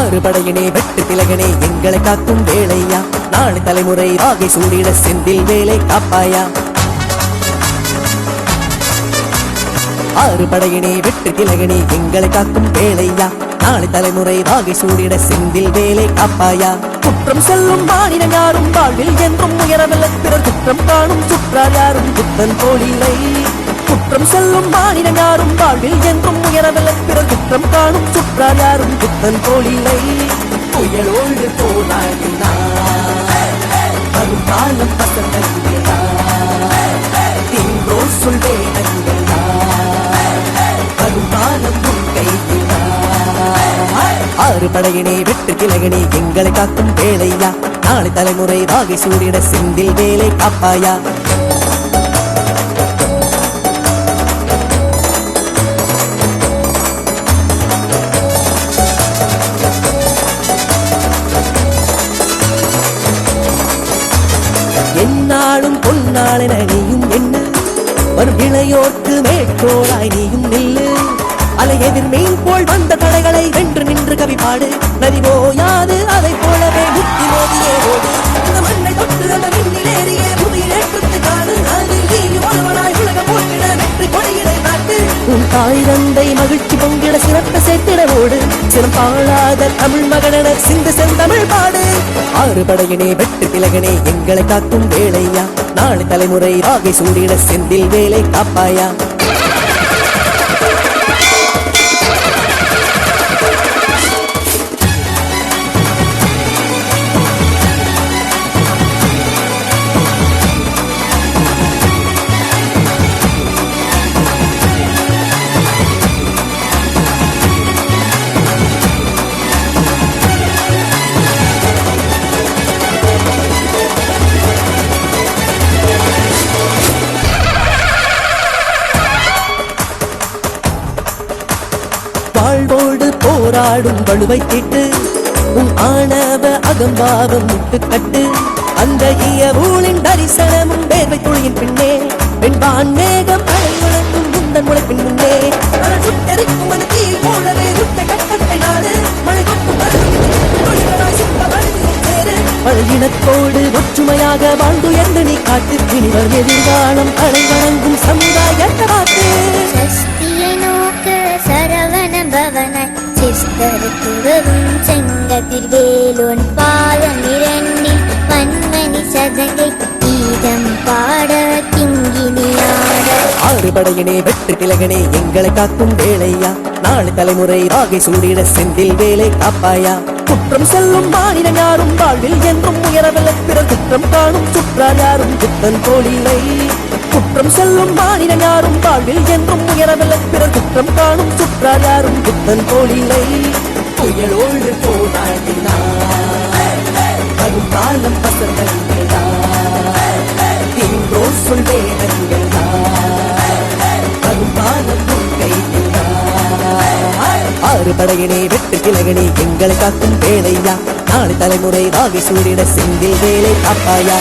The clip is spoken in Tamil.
ஆறுபடையினே வெட்டு திலகனே எங்களை காக்கும் வேலையா நாளை தலைமுறை ஆகை சூடிட செந்தில் வேலை காப்பாயா? ஆறு படையினே வெட்டு திலகனே எங்களை காக்கும் வேலையா நாளை தலைமுறை வாகை சூடிட செந்தில் வேலை காப்பாயா? குற்றம் செல்லும் மாநிலம் யாரும் வாழ்வில் என்றும் உயரவில்லை. பிறர் குற்றம் காணும் சுற்றார் யாரும் குத்தன் போலில்லை குற்றம் செல்லும் மாநிலம் யாரும் வாழ்வில் என்றும் உயரவில்லை. பிறர் குற்றம் காணும் சுற்றார் யாரும் குத்தன் போலில்லை. புயலோடு போராடினார். வரும் காலம் பசங்கள் இன்றோ சொல்வேன் வருமானம் உன் கையிலாய். ஆறு படையினே வெட்டு கிழகனே எங்களை காக்கும் வேலையா? நாளை தலைமுறை வாகை சூடிட செந்தில் வேலை காப்பாயா பொன்னாளன நீயும் என்ன? வரும் இளையோர்க்கு மேற்கோளாய் நீயும் நில்லு. அலை எதிர் மீன் போல் வந்த தடைகளை வென்று நின்று கவி பாடு நதி போயாது அதை போலவே முத்தி மோதியே ஓடு. அந்த மண்ணை தொட்டு அந்த விண்ணிலேறிய புதிய ஏற்றத்து காடு அதில் நீயும் ஒருவனாய் உலகம் போட்டிட வெற்றி கொடியினை காட்டு. உன் தாய் தந்தை ஓடு பாழாத தமிழ் மகனென சிந்து செந்தமிழ் பாடு. ஆறுபடையினே வெட்டு திலகனே எங்களை காக்கும் வேலையா? நாளை தலைமுறை ராகை சூடிட செந்தில் வேலை காப்பாயா? போராடும் வலுவை கேட்டு உன் ஆணவ அகம்பாவம் முட்டுக்கட்டு அந்த இயவூளின் தரிசனமும் வேர்வை துளியின் பின்னே வெண்பான் மேகம் அழகுழக்கும் முந்தன் முளைப்பின் முன்னே. மனம் சுட்டெரிக்கும் போலவே சுட்ட கட்டத்தை நாடு மழை பழையினத்தோடு ஒற்றுமையாக வாழ்ந்து எந்த நீ காட்டு இனிவர் எதிர்காலம் அலை வணங்கும் சமுதாயத்தை வேலோன் பாதம் இரண்டில் பன்மணி சதங்கை கீதம் பாட கிங்கினியாட ஆறு படையினே திலகனே எங்களை காக்கும் வேலையா நாளை தலைமுறை ராகை சூடிட செந்தில் வேலை காப்பாயா? குற்றம் செல்லும் மாநிலம் யாரும் வாழ்வில் என்றும் உயரவில்லை. பிறர் குற்றம் காணும் சுற்றார் யாரும் குத்தன் போலில்லை. குற்றம் செல்லும் மாநிலம் யாரும் வாழ்வில் என்றும் உயரவில்லை. பிறர் குற்றம் காணும் சுற்றார் யாரும் குத்தன் போலில்லை. புயலோடு காலம் பசங்கள் இன்றோ சொல்வேன் வருமானம் உன் கையிலாய். ஆறு படையினே வெட்டு கிழகனே எங்களை காக்கும் வேலையா நாளை தலைமுறை வாகை சூடிட செந்தில் வேலை காப்பாயா